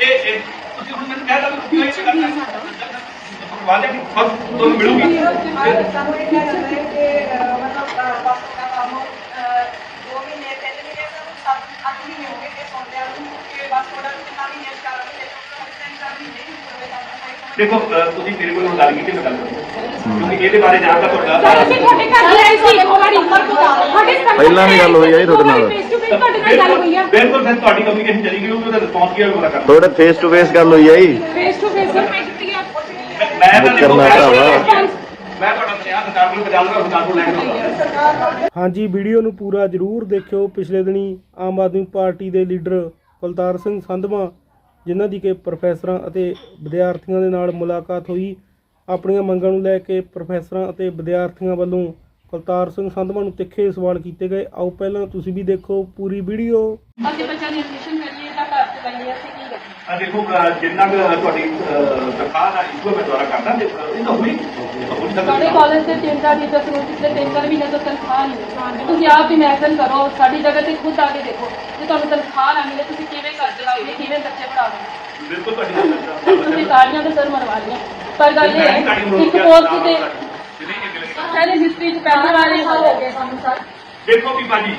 ਇਹ ਇਹ ਤੁਸੀਂ ਹੁਣ ਮੈਨੂੰ ਕਹਿ ਦੋ ਕਿ ਇਹ ਕਰਨਾ ਵਾਜਾ ਕਿ ਫਸ ਤੁਹਾਨੂੰ ਮਿਲੂਗੀ। ਸਾਨੂੰ ਇਹ ਕਹਿ ਰਹੇ ਨੇ ਕਿ ਅਹ, ਮਤਲਬ ਅਹ, ਬੱਸ ਦਾ ਕੰਮ ਅਹ, ਦੋ ਮਹੀਨੇ ਤਿੰਨ ਮਹੀਨੇ ਤੋਂ ਸੱਤ ਅੱਠ ਮਹੀਨੇ ਹੋ ਗਏ ਤੇ ਸੌਂਦਿਆਂ ਨੂੰ। ਕਿ ਬੱਸ ਥੋੜਾ ਕਿੰਨਾ ਮਹੀਨੇ ਚ ਕਰ ਰਹੇ ਨੇ ਤਿੰਨ ਚਾਰ ਮਹੀਨੇ ਹੀ ਹੋਏ ਤਾਂ ਦੇਖੋ ਤੁਸੀਂ ਮੇਰੇ ਕੋਲ ਗੱਲ ਕੀਤੀ ਮੈਂ ਗੱਲ ਕਰਾਂ ਕਿਉਂਕਿ ਇਹਦੇ ਬਾਰੇ ਜਾਣਦਾ ਤੁਹਾਡਾ? ਸਰ ਅਸੀਂ ਤੁਹਾਡੇ ਘਰ ਵੀ ਆਏ ਸੀ। ਇੱਕ ਵਾਰੀ ਤੁਹਾਡੇ ਸਾਹਮਣੇ ਪਹਿਲਾਂ ਵੀ ਗੱਲ ਹੋਈ ਆ ਜੀ ਤੁਹਾਡੇ ਨਾਲ। ਫੇਸ ਟੂ ਫੇਸ ਤੁਹਾਡੇ ਨਾਲ ਗੱਲ ਹੋਈ ਆ। ਬਿਲਕੁਲ ਫਿਰ ਤੁਹਾਡੀ ਕਮਿਊਨੀਕੇਸ਼ਨ ਚਲੀ ਗਈ ਉਹਦਾ ਰਿਸਪੌਂਸ ਕੀ ਹੋਵੇਗਾ ਕਰਨਾ। ਤੁਹਾਡੇ ਫੇਸ ਟੂ ਫੇਸ ਗੱਲ ਹੋਈ ਆ ਜੀ। ਫੇਸ ਟੂ ਫੇਸ ਮੈਂ ਤਾਂ ਦੇਖੋ ਕਰਨਾ ਭਰਾਵਾ। ਮੈਂ ਤੁਹਾਡਾ ਸਿਆਹ ਸਰਕਾਰ ਸਰਕਾਰ ਲੈ ਕੇ ਹਾਂਜੀ ਵੀਡੀਓ ਨੂੰ ਪੂਰਾ ਜਰੂਰ ਦੇਖਿਓ। ਪਿਛਲੇ ਦਿਨੀ ਆਮ ਆਦਮੀ ਪਾਰਟੀ ਦੇ ਲੀਡਰ ਕੁਲਤਾਰ ਸਿੰਘ ਸੰਧਵਾ ਜਿਨ੍ਹਾਂ ਦੀ ਕਿ ਪ੍ਰੋਫੈਸਰਾਂ ਅਤੇ ਵਿਦਿਆਰਥੀਆਂ ਦੇ ਨਾਲ ਮੁਲਾਕਾਤ ਹੋਈ ਆਪਣੀਆਂ ਮੰਗਾਂ ਨੂੰ ਲੈ ਕੇ ਪ੍ਰੋਫੈਸਰਾਂ ਅਤੇ ਵਿਦਿਆਰਥੀਆਂ ਵੱਲੋਂ ਕੁਲਤਾਰ ਸਿੰਘ ਸੰਧਵਾ ਨੂੰ ਤਿੱਖੇ ਸਵਾਲ ਕੀਤੇ ਗਏ। ਆਓ ਪਹਿਲਾਂ ਤੁਸੀਂ ਵੀ ਦੇਖੋ ਪੂਰੀ ਵੀਡੀਓ। ਅਸੀਂ ਬੱਚਿਆਂ ਦੀ ਐਡਮਿਸ਼ਨ ਕਰੀਏ ਤਾਂ ਘਰ ਤੇ ਲਈਏ ਅਸੀਂ ਕੀ ਕਰੀਏ? ਆ ਦੇਖੋ ਅਹ, ਜਿੰਨਾ ਕੁ ਤੁਹਾਡੀ ਅਹ, ਤਨਖਾਹ ਦਾ ਇਸ਼ੂ ਮੈਂ ਦੁਆਰਾ ਕਰਦਾ ਤੇ ਅਹ, ਇਹ ਤਾਂ ਤਾਂ ਸਾਡੇ ਕਾਲਜ ਦੇ ਤਿੰਨ ਚਾਰ ਟੀਚਰਸ ਨੂੰ ਪਿਛਲੇ ਤਿੰਨ ਚਾਰ ਮਹੀਨੇ ਤੋਂ ਤਨਖਾਹ ਨਹੀਂ ਮਿਲੀ ਤੁਸੀਂ ਆਪ ਇਮੇਜਿਨ ਕਰੋ ਸਾਡੀ ਜਗ੍ਹਾ ਤੇ ਖੁਦ ਆ ਕੇ ਦੇਖੋ ਜੇ ਤੁਹਾਨੂੰ ਤਨਖਾਹ ਨਾ ਮਿਲੇ ਤੁਸੀਂ ਕਿਵੇਂ ਘਰ ਚਲਾਓਗੇ ਕਿਵੇਂ ਬੱਚੇ ਪੜਾਓਗੇ ਬਿਲਕੁਲ ਤੁਹਾਡੀ ਗੱਲ ਸਰ ਤੁਸੀਂ ਤਾੜੀਆਂ ਤੇ ਸਰ ਮਰਵਾ ਲਈਆਂ। ਪਰ ਗੱਲ ਇਹ ਹੈ ਇੱਕ ਪੋਸਟ ਤੇ ਸਾਡੇ ਹਿਸਟਰੀ ਚ ਪਹਿਲੀ ਵਾਰ ਇਹ ਹੋ ਗਿਆ ਸਾਨੂੰ ਸਰ। ਦੇਖੋ ਵੀ ਬਾਜੀ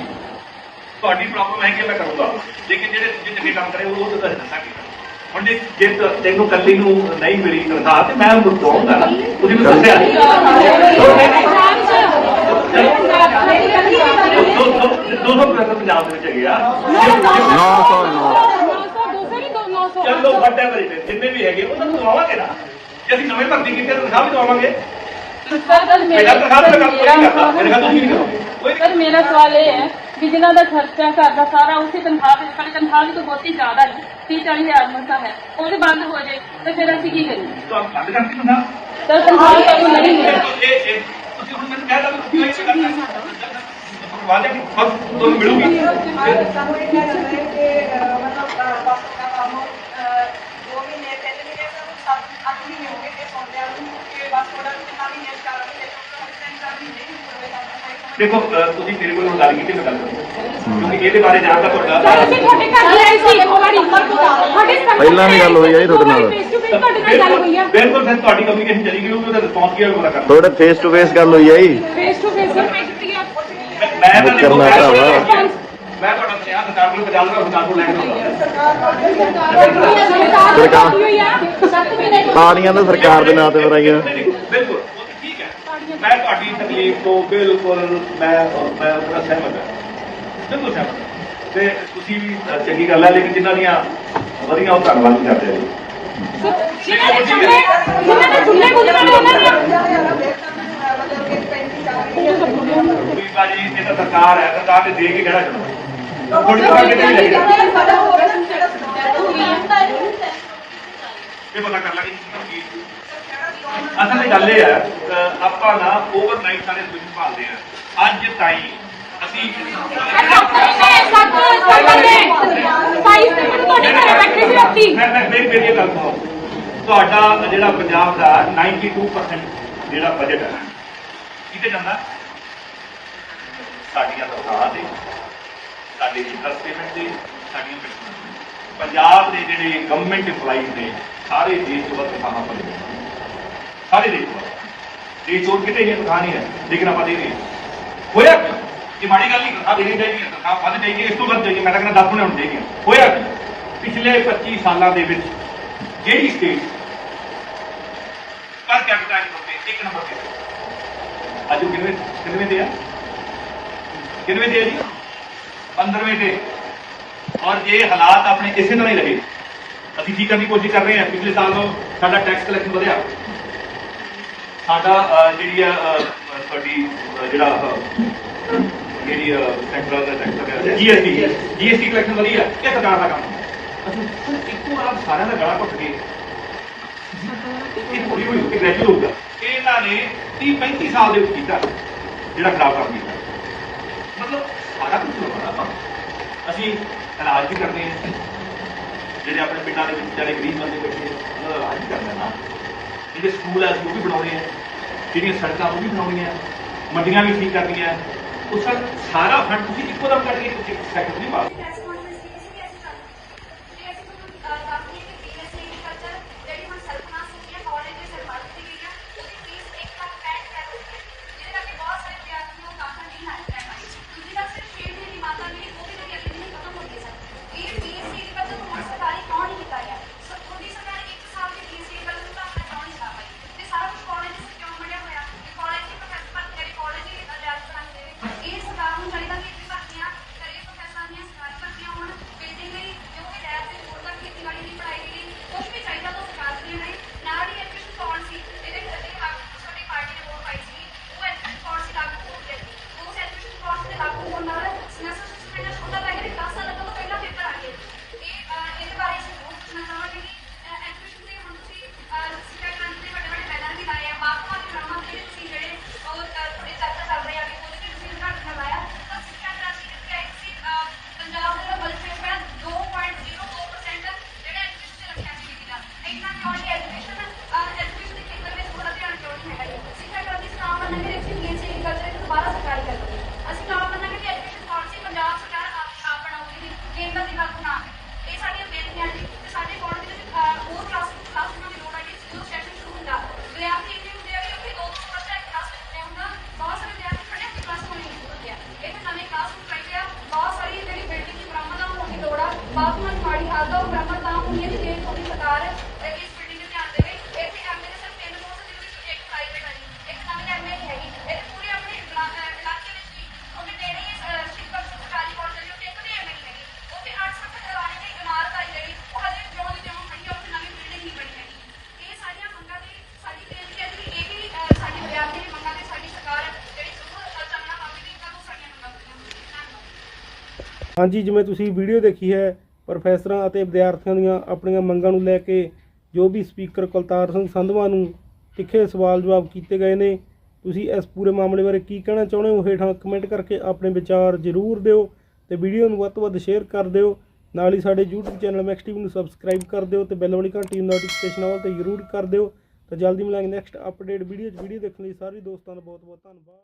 ਤੁਹਾਡੀ ਪ੍ਰੋਬਲਮ ਹੈ ਕਿ ਮੈਂ ਕਰੂੰਗਾ। ਲੇਕਿਨ ਜਿਹੜੇ ਦੂਜੇ ਚੰਗੇ ਕੰਮ ਕਰੇ ਉਹ ਤਾਂ ਦੱਸਾਂਗੇ ਹੁਣ ਜੇ ਜੇ ਤੈਨੂੰ ਕੱਲੀ ਨੂੰ ਨਹੀਂ ਮਿਲੀ ਤਨਖਾਹ ਤੇ ਮੈਂ ਉਹਨੂੰ ਦਊਂਗਾ। ਉਹਦੀ ਨੂੰ। ਦੱਸਿਆ ਦੋ ਦੋ ਪ੍ਰੋਫੈਸਰ ਪੰਜਾਬ ਦੇ ਵਿੱਚ ਹੈਗੇ ਆ। 909 ਚਲੋ ਵੱਡਾ ਬਰੀ ਜਿੰਨੇ ਵੀ ਹੈਗੇ ਉਹਨਾਂ ਨੂੰ ਦਵਾਵਾਂਗੇ ਨਾ। ਜੇ ਅਸੀਂ ਨਵੇਂ ਭਰਤੀ ਕੀਤੇ ਤਾਂ ਤਨਖਾਹ ਵੀ ਦਵਾਵਾਂਗੇ। ਸਰ ਗੱਲ ਮੇਰਾ ਤਨਖਾਹ ਦਾ ਕੰਮ ਕੋਈ ਨਹੀਂ ਕਰਦਾ। ਮੇਰੇ ਮੇਰਾ ਖਿਆਲ ਤੁਸੀਂ ਨਹੀਂ ਕਰੋਗੇ ਕੋਈ ਸਰ ਮੇਰਾ ਸਵਾਲ ਇਹ ਹੈ ਕਿ ਜਿਨ੍ਹਾਂ ਦਾ ਖਰਚਾ ਘਰ ਦਾ ਸਾਰਾ ਉਸੇ ਤਨਖਾਹ ਤੇ ਸਾਡੀ ਤਨਖਾਹ ਵੀ ਤਾਂ ਬਹੁਤੀ ਜ਼ਿਆਦਾ ਨਹੀਂ 30 40 ਹਜ਼ਾਰ ਮਸਾ ਹੈ। ਉਹ ਜੇ ਬੰਦ ਹੋ ਜਾਏ ਤਾਂ ਫਿਰ ਅਸੀਂ ਕੀ ਕਰੀਏ? ਤੁਹਾਨੂੰ ਬੰਦ ਕਰਤੀ ਤਨਖਾਹ? ਸਰ ਤਨਖਾਹ ਸਾਨੂੰ ਨਹੀਂ ਮਿਲੀ ਇਹ ਇਹ ਤੁਸੀਂ ਹੁਣ ਮੈਨੂੰ ਕਹਿ ਦੋ ਕਿ ਇਹ ਕਰਨਾ। ਵਾਜਾ ਕਿ ਫਸ ਤੁਹਾਨੂੰ ਮਿਲੂਗੀ। ਸਾਨੂੰ ਇਹ ਕਹਿ ਰਹੇ ਕਿ ਅਹ, ਮਤਲਬ ਅਹ, ਬੱਸ ਦਾ ਕੰਮ ਅਹ, ਦੋ ਮਹੀਨੇ ਤਿੰਨ ਮਹੀਨੇ ਤੋਂ ਸੱਤ ਅੱਠ ਮਹੀਨੇ ਹੋ ਗਏ ਤੇ ਸੌਂਦਿਆਂ ਨੂੰ ਕਿ ਬੱਸ ਥੋੜਾ ਕਿੰਨਾ ਮਹੀਨੇ ਚ ਕਰ ਰਹੇ ਨੇ ਤਿੰਨ ਚਾਰ ਮਹੀਨੇ ਹੀ ਹੋਏ ਤਾਂ ਦੇਖੋ ਅਹ, ਤੁਸੀਂ ਮੇਰੇ ਕੋਲ ਗੱਲ ਕੀਤੀ ਮੈਂ ਗੱਲ ਕਰਾਂ ਕਿਉਂਕਿ ਇਹਦੇ ਬਾਰੇ ਜਾਣਦਾ ਸਰ ਤੁਹਾਡਾ ਅਸੀਂ ਤੁਹਾਡੇ ਘਰ ਵੀ ਆਏ ਸੀ। ਇੱਕ ਵਾਰੀ ਤੁਹਾਡੇ ਸਾਹਮਣੇ ਪਹਿਲਾਂ ਵੀ ਗੱਲ ਹੋਈ ਆ ਜੀ ਤੁਹਾਡੇ ਨਾਲ। ਫੇਸ ਟੂ ਫੇਸ ਤੁਹਾਡੇ ਨਾਲ ਗੱਲ ਹੋਈ ਆ। ਬਿਲਕੁਲ ਫਿਰ ਤੁਹਾਡੀ ਕਮਿਊਨੀਕੇਸ਼ਨ ਚਲੀ ਗਈ ਉਹਦਾ ਰਿਸਪੌਂਸ ਕੀ ਹੋਵੇਗਾ ਕਰਨਾ। ਤੁਹਾਡੇ ਫੇਸ ਟੂ ਫੇਸ ਗੱਲ ਹੋਈ ਆ ਜੀ। ਫੇਸ ਟੂ ਫੇਸ ਮੈਂ ਤਾਂ ਦੇਖੋ ਤੁਹਾਡਾ ਸਿਆਹ ਸਰਕਾਰ ਕੋਲ ਦੂੰਗਾ ਸਰਕਾਰ ਕੋਲ ਲੈ ਕੇ ਜਾਊਂਗਾ ਸਰਕਾਰ ਹੋਈ ਆ। ਸੱਤ ਮਹੀਨੇ ਤਾੜੀਆਂ ਤਾਂ ਸਰਕਾਰ ਦੇ ਨਾਂ ਤੇ ਨਹੀਂ, ਬਿਲਕੁਲ। ਮੈਂ ਤੁਹਾਡੀ ਤਕਲੀਫ ਤੋਂ ਬਿਲਕੁਲ ਮੈਂ ਮੈਂ ਪੂਰਾ ਸਹਿਮਤ ਹਾਂ। ਬਿਲਕੁਲ ਸਹਿਮਤ। ਤੇ ਤੁਸੀਂ ਵੀ ਚੰਗੀ ਗੱਲ ਹੈ ਲੇਕਿਨ ਜਿਨ੍ਹਾਂ ਦੀਆਂ ਵਧੀਆ ਉਹ ਧੰਨਵਾਦ ਕਰਦੇ ਆ ਜਿਨ੍ਹਾਂ ਦੇ ਚੁੱਲੇ ਜਿਨ੍ਹਾਂ ਦੇ ਚੁੱਲੇ ਬੁੱਝਣ ਵਾਲੇ ਉਹਨਾਂ ਦੀਆਂ ਮਤਲਬ ਕਿ 35 ਚਾਰ ਮਹੀਨੇ ਵੀ ਬਾਜੀ ਇਹ ਤਾਂ ਸਰਕਾਰ ਹੈ ਸਰਕਾਰ ਨੇ ਦੇ ਕੇ ਕਿਹੜਾ ਚਲੋ ਥੋੜੀ ਥੋੜੀ ਕਿਤੇ ਵੀ ਲੱਗੇਗਾ ਸਾਡਾ ਹੋ ਗਿਆ ਜਿਹੜਾ ਸਟੂਡੈਂਟ ਹੋ ਗਿਆ ਇਹ ਪਤਾ ਕਰ ਲਾਂਗੇ। ਅਸਲ ਵਿੱਚ ਗੱਲ ਇਹ ਹੈ ਆਪਾਂ ਨਾ ਓਵਰਨਾਈਟ ਸਾਰੇ ਸੋਲੂਸ਼ਨ ਭਾਲਦੇ ਆ ਅੱਜ ਤਾਈ ਅਸੀਂ ਇਹ ਗੱਲ ਸੁਣੋ। ਤੁਹਾਡਾ ਜਿਹੜਾ ਪੰਜਾਬ ਦਾ 92% ਜਿਹੜਾ ਬਜਟ ਹੈ ਕਿਤੇ ਜਾਂਦਾ? ਸਾਡੀਆਂ ਸਰਕਾਰਾਂ ਦੇ ਸਾਡੇ ਇੰਟਰਸਟ ਪੇਮੈਂਟ ਦੇ ਸਾਡੀਆਂ ਪੈਨਸ਼ਨਾਂ ਪੰਜਾਬ ਦੇ ਜਿਹੜੇ ਗਵਰਨਮੈਂਟ EMPLOYEES ਨੇ, ਸਾਰੇ ਦੇਸ਼ ਤੋਂ ਵੱਧ ਤਨਖਾਹਾਂ ਪਾਉਂਦੇ ਸਾਰੇ ਦੇਸ਼ ਤੋਂ ਵੱਧ। ਦੇਸ਼ ਹੋਰ ਕਿਤੇ ਇਹ ਤਨਖਾਹ ਨਹੀਂ ਹੈ, ਲੇਕਿਨ ਆਪਾਂ ਦੇ ਰਹੇ ਹਾਂ। ਹੋਇਆ ਕਿਉਂ ਇਹ ਮਾੜੀ ਗੱਲ ਨਹੀਂ, ਤਨਖਾਹ ਵੱਧ ਚਾਹੀਦੀ ਇਸ ਤੋਂ ਵੱਧ ਚਾਹੀਦੀ ਮੈਂ ਤਾਂ ਕਹਿੰਦਾ 10 ਗੁਣੇ ਹੋਣੀ ਚਾਹੀਦੀ ਹੋਇਆ ਪਿਛਲੇ 25 ਸਾਲਾਂ ਦੇ ਵਿੱਚ ਜਿਹੜੀ ਸਟੇਟ ਪਰ ਕੈਪੀਟਲ ਇਨਕਮ ਇੱਕ ਨੰਬਰ ਤੇ ਅੱਜ ਉਹ ਕਿੰਨਵੇਂ ਕਿੰਨਵੇਂ ਆ? ਕਿੰਨਵੇਂ ਦੇ ਆ ਜੀ? 15ਵੇਂ ਤੇ। ਔਰ ਜੇ ਹਾਲਾਤ ਆਪਣੇ ਇਸੇ ਤਰ੍ਹਾਂ ਹੀ ਰਹੇ, ਅਸੀਂ ਕੀ ਕਰਨ ਦੀ ਕੋਸ਼ਿਸ਼ ਕਰ ਰਹੇ ਹਾਂ? ਪਿਛਲੇ ਸਾਲ ਤੋਂ ਸਾਡਾ ਟੈਕਸ ਕਲੈਕਸ਼ਨ ਵਧਿਆ। ਸਾਡਾ ਜਿਹੜੀ ਆ ਅਹ, ਜਿਹੜਾ ਜਿਹੜੀ ਸੈਂਟਰਲ ਦਾ ਹੈ ਜੀਐਸਟੀ ਜੀਐਸਟੀ ਕਲੈਕਸ਼ਨ ਵਧੀਆ ਇਹ ਸਰਕਾਰ ਦਾ ਕੰਮ। ਅਸੀਂ ਇੱਕੋ ਵਾਰ ਸਾਰਿਆਂ ਦਾ ਗਲਾ ਘੁੱਟ ਕੇ ਇਹ ਪੂਰੀ ਹੋਈ ਕਿ ਗ੍ਰੈਜੂਏਟ ਹੋਊਗਾ। ਇਹਨਾਂ ਨੇ 30 35 ਸਾਲ ਦੇ ਵਿੱਚ ਕੀਤਾ ਜਿਹੜਾ ਖਰਾਬ ਕੰਮ ਕੀਤਾ। ਮਤਲਬ ਸਾਰਾ ਕੁਝ ਹੋਣਾ ਆਪਾਂ। ਅਸੀਂ ਇਲਾਜ ਵੀ ਕਰਦੇ ਹਾਂ। ਜਿਹੜੇ ਆਪਣੇ ਪਿੰਡਾਂ ਦੇ ਵਿੱਚ ਜਿਹੜੇ ਗਰੀਬ ਬੰਦੇ ਬੈਠੇ ਆ, ਉਹਨਾਂ ਦਾ ਇਲਾਜ ਹਾਂ ਨਾ। ਜਿਹੜੇ ਸਕੂਲ ਆ ਅਸੀਂ ਉਹ ਵੀ ਬਣਾਉਣੇ ਆ। ਜਿਹੜੀਆਂ ਸੜਕਾਂ ਉਹ ਵੀ ਬਣਾਉਣੀਆਂ ਮੰਡੀਆਂ ਵੀ ਠੀਕ ਕਰਨੀਆਂ ਉਹ ਸਾਰਾ ਫੰਡ ਤੁਸੀਂ ਇੱਕੋ ਦਮ ਕਰਕੇ ਇੱਕ ਸੈਕਟਰ ਨਹੀਂ ਪਾ ਬਾਥਰੂਮਾਂ ਦੀ ਮਾੜੀ ਹਾਲਤ ਆ ਉਹ ਬਰਾਬਰ ਤਾਂ ਹੁੰਦੀ ਹਾਂਜੀ, ਜਿਵੇਂ ਤੁਸੀਂ ਵੀਡੀਓ ਦੇਖੀ ਹੈ ਪ੍ਰੋਫੈਸਰਾਂ ਅਤੇ ਵਿਦਿਆਰਥੀਆਂ ਦੀਆਂ ਆਪਣੀਆਂ ਮੰਗਾਂ ਨੂੰ ਲੈ ਕੇ ਜੋ ਵੀ ਸਪੀਕਰ ਕੁਲਤਾਰ ਸਿੰਘ ਸੰਧਵਾ ਨੂੰ ਤਿੱਖੇ ਸਵਾਲ ਜਵਾਬ ਕੀਤੇ ਗਏ ਨੇ, ਤੁਸੀਂ ਇਸ ਪੂਰੇ ਮਾਮਲੇ ਬਾਰੇ ਕੀ ਕਹਿਣਾ ਚਾਹੁੰਦੇ ਹੋ? ਹੇਠਾਂ ਕਮੈਂਟ ਕਰਕੇ ਆਪਣੇ ਵਿਚਾਰ ਜ਼ਰੂਰ ਦਿਓ ਤੇ ਵੀਡੀਓ ਨੂੰ ਵੱਧ ਤੋਂ ਵੱਧ ਸ਼ੇਅਰ ਕਰ ਦਿਓ। ਨਾਲ ਹੀ ਸਾਡੇ YouTube ਚੈਨਲ ਮੈਕਸ ਟੀਵੀ ਨੂੰ ਸਬਸਕ੍ਰਾਈਬ ਕਰ ਦਿਓ ਤੇ ਬੈਲ ਵਾਲੀ ਘੰਟੀ ਨੂੰ ਨੋਟੀਫਿਕੇਸ਼ਨ ਆਲ ਤੇ ਜ਼ਰੂਰ ਕਰ ਦਿਓ। ਤਾਂ ਜਲਦੀ ਮਿਲਾਂਗੇ ਨੈਕਸਟ ਅਪਡੇਟ ਵੀਡੀਓ 'ਚ। ਵੀਡੀਓ ਦੇਖਣ ਲਈ ਸਾਰੇ ਦੋਸਤਾਂ ਦਾ ਬਹੁਤ ਬਹੁਤ ਧੰਨਵਾਦ।